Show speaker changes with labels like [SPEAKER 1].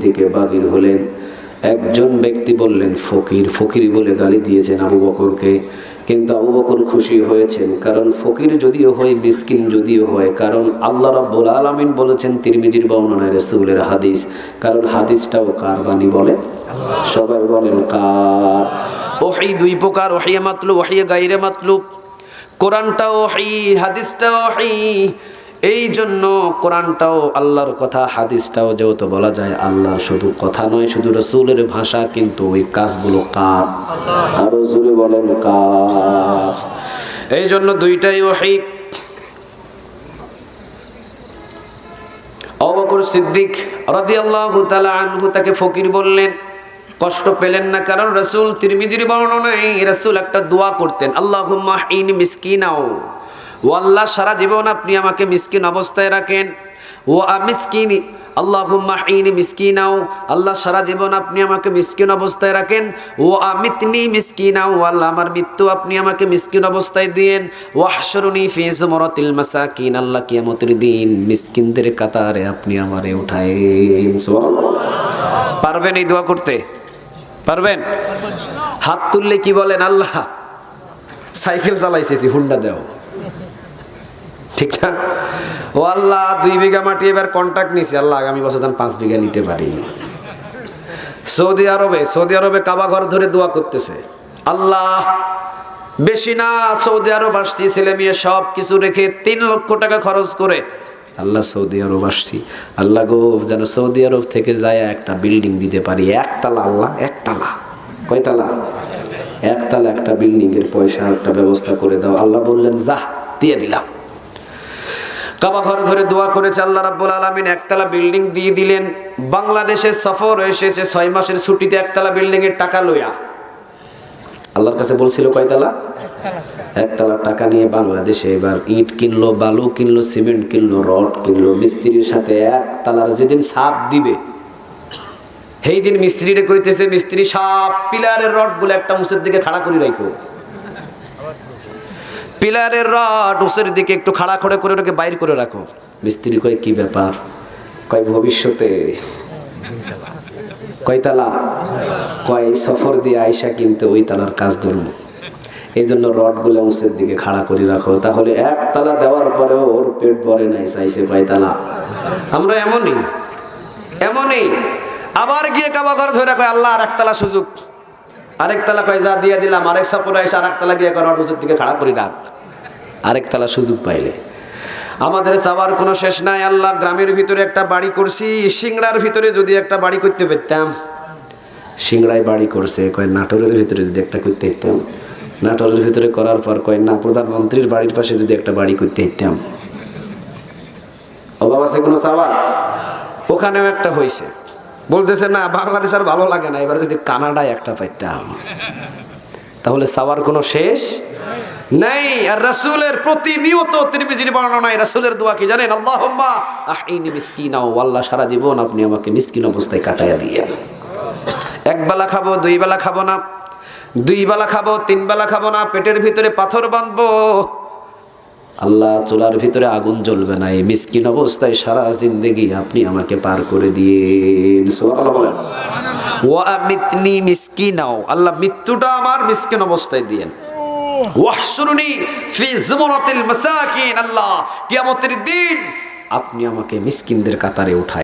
[SPEAKER 1] থেকে বাগির হলেন। একজন ব্যক্তি বললেন, ফকির ফকির বলে গালি দিয়েছেন আবু বকরকে। কিন্তু আবু বকর খুশি হয়েছেন, কারণ ফকির যদিও হয়, মিসকিন যদিও হয়, কারণ আল্লাহ রাব্বুল আলামিন বলেছেন তিরমিজির বর্ণনায় রাসূলের হাদিস। কারণ হাদিসটাও কার বাণী বলে? সবাই বলেন কার।
[SPEAKER 2] ওহি দুই প্রকার ওহিয়া মাতলু ওহিয়া গাইরে মাতলুব। কোরআনটা ওহি হাদিসটা ওহি। এই জন্য কোরআনটাও আল্লাহর কথা, হাদিসটাও যেহেতু বলা যায় আল্লাহর শুধু কথা নয়, শুধু রসুলের ভাষা, কিন্তু ওই কাজগুলো কার?
[SPEAKER 1] আরও বলেন কার?
[SPEAKER 2] এই জন্য দুইটাই ওহি অবকর সিদ্দিক রাদিয়াল্লাহু তাআলা আনহু তাকে ফকির বললেন, কষ্ট পেলেন না কারণ রসুল তিরমিজির বর্ণনায় রসুল একটা দোয়া করতেন, আল্লাহুম্মা ইন মিসকিনাও। ও আল্লাহ সারা জীবন আপনি আমাকে মিসকিন অবস্থায় রাখেন। ও মিসকিন, আল্লাহুম্মা ইন মিসকিনাও, আল্লাহ, সারা জীবন আপনি আমাকে মিসকিন অবস্থায় রাখেন। ও আমিতনি মিসকিনাও, আল্লাহ, আমার মৃত্যু আপনি আমাকে মিসকিন অবস্থায় দিয়েন। ও হাসরুনি ফি জুমরাতিল মাসাকিন, আল্লাহ কিয়ামতের দিন মিসকিনদের কাতারে আপনি আমারে উঠায়েন। পারবেন এই দোয়া করতে? পারবেন? হাত তুললে কি বলেন আল্লাহ? সাইকেল চালাইতেছি হুন্ডা দেও। ঠিক না? ও আল্লাহ, দুই বিঘা মাটি এবার কন্ট্রাক্ট নিছি। আল্লাহ, আগামী বছর যেন পাঁচ বিঘা নিতে পারি। সৌদি আরবে সৌদি আরবে কাবা ঘর ধরে দোয়া করতেছে। আল্লাহ, বেশি না, সৌদি আরব আসছি, ছেলে মেয়ে সব কিছু রেখে তিন লক্ষ টাকা খরচ করে। আল্লাহ, সৌদি আরব আসছি। আল্লাহ গো, যেন সৌদি আরব থেকে যায় একটা বিল্ডিং দিতে পারি। একতলা, আল্লাহ, একতলা। কয়তলা? একতলা একটা বিল্ডিং এর পয়সা একটা ব্যবস্থা করে দাও। আল্লাহ বললেন যা দিয়ে দিলাম। কাবা ঘর ধরে দোয়া করেছে আল্লাহ রাব্বুল আলামিন একতলা বিল্ডিং দিয়ে দিলেন। বাংলাদেশের সফর এসেছে ছয় মাসের ছুটিতে একতলা বিল্ডিং এর টাকা লইয়া। আল্লাহর কাছে বলছিল কয়তলা? একতলা। টাকা নিয়ে বাংলাদেশে এবার ইট কিনলো বালু কিনলো সিমেন্ট কিনলো রড কিনলো মিস্ত্রির সাথে একতলার যেদিন সাত দিবে সেই দিন মিস্ত্রিরে কইতেছে মিস্ত্রি সব পিলারের রডগুলো একটা উঁচের দিকে খাড়া করে রাখো পিলারের রড উঁচের দিকে একটু খাড়া খড়ে করে ওটাকে বাইর করে রাখো। মিস্ত্রি কয়, কি ব্যাপার? কয়, ভবিষ্যতে কয়তালা কয় সফর দিয়ে আয়সা কিন্তু ওই তালার কাজ ধরুন এই জন্য রডগুলো উঁচের দিকে খাড়া করে রাখো। তাহলে এক তালা দেওয়ার পরেও ওর পেট ভরে নাই, চাইছে কয়তালা আমরা এমনই এমনই। আবার গিয়ে কাবা ঘর ধরে কয়, আল্লাহ আর একতলা সুযোগ আরেক তালা কয়, যা দিয়ে দিলাম। আরেক সফরে এসে আরেক তালা গিয়ে কয় রড দিকে খাড়া করি রাখ আরেক তালা সুযোগ পাইলে। আমাদের চাওয়ার কোনো শেষ নাই, আল্লাহ, গ্রামের ভিতরে একটা বাড়ি করছি, সিংড়ার ভিতরে যদি একটা বাড়ি করতে পারতাম। সিংড়ায় বাড়ি করছে, কয়, নাটোরের ভিতরে যদি একটা করতে হইতাম নাটোরের ভিতরে করার পর কয়, না, প্রধানমন্ত্রীর বাড়ির পাশে যদি একটা বাড়ি করতে হইতাম অভাব আছে কোনো চাওয়া ওখানেও একটা হয়েছে বলতেছে, না, বাংলাদেশ আর ভালো লাগে না। এবার যদি কানাডায় একটা পাইতাম, তাহলে সাওয়ার কোনো শেষ নাই। আর রাসূলের প্রতিনিয়ত তিরমিজির বর্ণনায় রাসূলের দোয়া কি জানেন? আল্লাহুম্মা আহইনি মিসকিনা আল্লাহ সারা জীবন আপনি আমাকে মিসকিন অবস্থায় কাটাইয়া দিয়ে এক বেলা খাব, দুই বেলা খাব না, দুই বেলা খাব, তিন বেলা খাব না, পেটের ভিতরে পাথর বাঁধবো। আল্লাহ চুলার ভিতরে আগুন জ্বলবে না। এই মিসকিন অবস্থায় সারা জিন্দেগি আপনি আমাকে পার করে দিয়ে বলেন। ওয়া মিতনি মিসকিনাও। আল্লাহ মৃত্যুটা আমার মিসকিন অবস্থায় দিয়েন। ওয়াহসুরুনি ফি জুমরাতিল মাসাকিন। আল্লাহ, কিয়ামতের দিন আপনি আমাকে মিসকিনদের কাতারে উঠায়